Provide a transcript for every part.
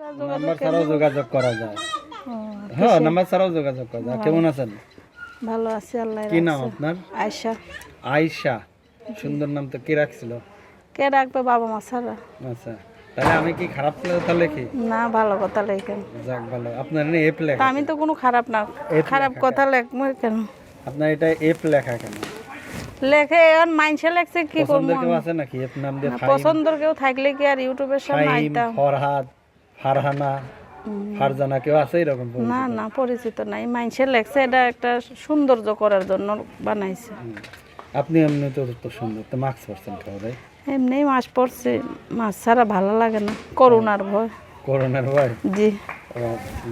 Number ছাড়াও যোগাযোগ করা যায়। হ্যাঁ নাম্বার ছাড়াও যোগাযোগ করা যায়। কেমন আছেন? ভালো আছি আল্লাহ কি নাম আপনার? আয়শা। সুন্দর নাম তো কি রাখছিল? কে রাখবে? বাবা মা ছাড়া। আচ্ছা তাহলে আমি কি খারাপ কথা লেখি? না ভালো কথা লেখেন। যাক ভালো। আপনার লেখা আমি তো কোনো খারাপ না খারাপ কথা লেখবো কেন? আপনার এটা এপ লেখা কেন? লেখে এখন মাইনসে লেখছে কি করব পছন্দের কেউ আছে নাকি? এপ নাম দিয়ে পছন্দের কেউ থাকলে কি আর ইউটিউবের সামনে আইতাম? ফরহাদ ফারহানা ফারজানা কেউ আছে এরকম না না পরিচিত নাই। মাইনসে লেখছে এটা একটা সৌন্দর্য করার জন্য বানাইছে। আপনি এমনি তো তো সুন্দর তো মাস্ক পরছেন ভাই এমনি মাছ পড়ছে মাছ ছাড়া ভালো লাগে না করোনার ভয়। করোনার ভয়? জি।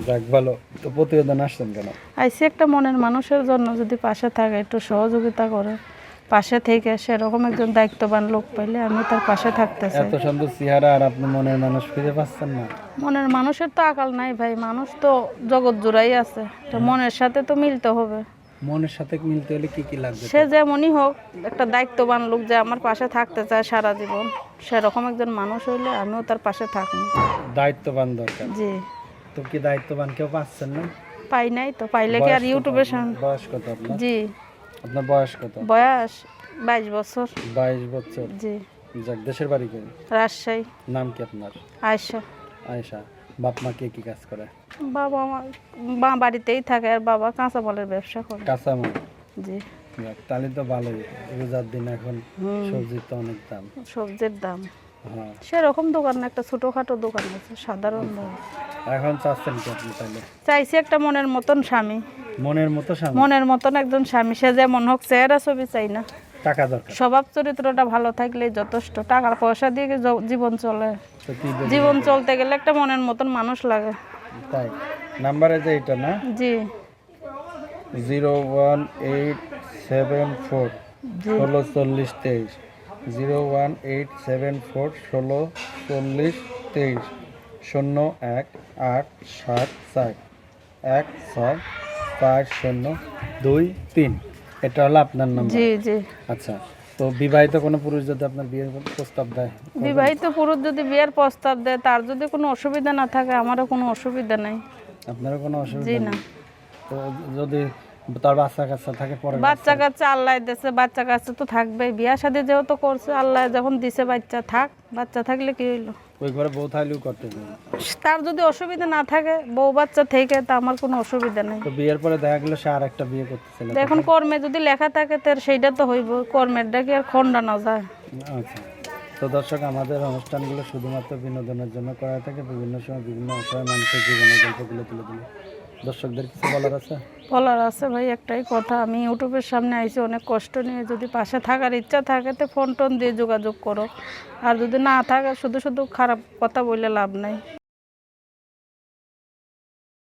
যাক ভালো। তো প্রতিবেদন আসছেন কেন? আইসি একটা মনের মানুষের জন্য যদি পাশে থাকে একটু সহযোগিতা করে। পাশে থেকে সেরকম একজন দায়িত্ববান লোক পাইলে আমি তার পাশে থাকতে চাই এত সুন্দর চেহারা আর আপনি মনের মানুষ খুঁজে পাচ্ছেন না। মনের মানুষের তো আকাল নাই ভাই মানুষ তো জগৎ জোড়াই আছে। তো মনের সাথে তো মিলতে হবে। মনের সাথে মিলতে হলে কি কি লাগবে? সে যেমনই হোক একটা দায়িত্ববান লোক যে আমার পাশে থাকতে চায় সারা জীবন সেরকম একজন মানুষ হইলে আমিও তার পাশে থাকব। দায়িত্ববান দরকার। জি। তো কি দায়িত্ববান কেউ পাচ্ছেন না? পাই নাই তো পাইলে কি আর ইউটিউবে বয়স কত আপনার। জি। আপনার বয়স কত? বয়স বাইশ বছর। বাইশ বছর। জি। যাক দেশের বাড়ি কই রাজশাহী। নাম কি আপনার? আয়সা আয়েশা। বাপ মা কে কি কাজ করে? বাবা মা মা বাড়িতেই থাকে আর বাবা কাঁচা বলের ব্যবসা করে। কাঁচামাল জি। যাক তাহলে তো ভালোই। রোজার দিন এখন সবজির তো অনেক দাম। সবজির দাম। সেরকম দোকান না একটা ছোটোখাটো দোকান আছে সাধারণ এখন চাচ্ছেন কি আপনি তাহলে? চাইছি একটা মনের মতন স্বামী। মনের মতো স্বামী? মনের মতন একজন স্বামী সে যেমন হোক চেহারা ছবি চাই না। টাকা দরকার? স্বভাব চরিত্রটা ভালো থাকলে যথেষ্ট টাকা পয়সা দিয়ে জীবন চলে? জীবন চলতে গেলে একটা মনের মতন মানুষ লাগে। তাই নাম্বারে যে এটা না? জি। Zero one eight seven four ষোলো চল্লিশ তেইশ। Zero one eight seven four ষোলো চল্লিশ তেইশ শূন্য এক আট সাত চার এক ছয় পাঁচ শূন্য দুই তিন। এটা হলো আপনার নাম্বার জি জি। আচ্ছা তো বিবাহিত কোনো পুরুষ যদি আপনার বিয়ের প্রস্তাব দেয় বিবাহিত পুরুষ যদি বিয়ের প্রস্তাব দেয় তার যদি কোনো অসুবিধা না থাকে আমারও কোনো অসুবিধা নাই। আপনারও কোনো অসুবিধা না। তো যদি তার বাচ্চা কাচ্চা থাকে পরে বাচ্চা। কাচ্চা আল্লাহ দিছে বাচ্চা কাচ্চা তো থাকবে। বিয়া শাদী যেহেতু করছে আল্লাহ যখন দিছে বাচ্চা থাক। বাচ্চা থাকলে কি হইল? ওই ঘরে বউ থাকলেও করতে তার যদি অসুবিধা না থাকে বউ বাচ্চা থেকে তা আমার কোনো অসুবিধা নেই। তো বিয়ের পরে দেখা গেলো সে আর একটা বিয়ে করতেছিল এখন কর্মে যদি লেখা থাকে তার সেইটা তো হইব। কর্মেরটা কি আর খণ্ডানো যায়। আচ্ছা। তো দর্শক আমাদের অনুষ্ঠানগুলো শুধুমাত্র বিনোদনের জন্য করা থাকে। বিভিন্ন সময় বিভিন্ন অসহায় মানুষের জীবনের গল্পগুলো তুলে দিলে দর্শকদের কিছু বলার আছে? বলার আছে ভাই, একটাই কথা, আমি ইউটিউবের সামনে আইছি, অনেক কষ্ট নিয়ে যদি পাশে থাকার ইচ্ছা থাকে তো ফোন টোন দিয়ে যোগাযোগ করো। আর যদি না থাকে, শুধু শুধু খারাপ কথা বললে লাভ নাই।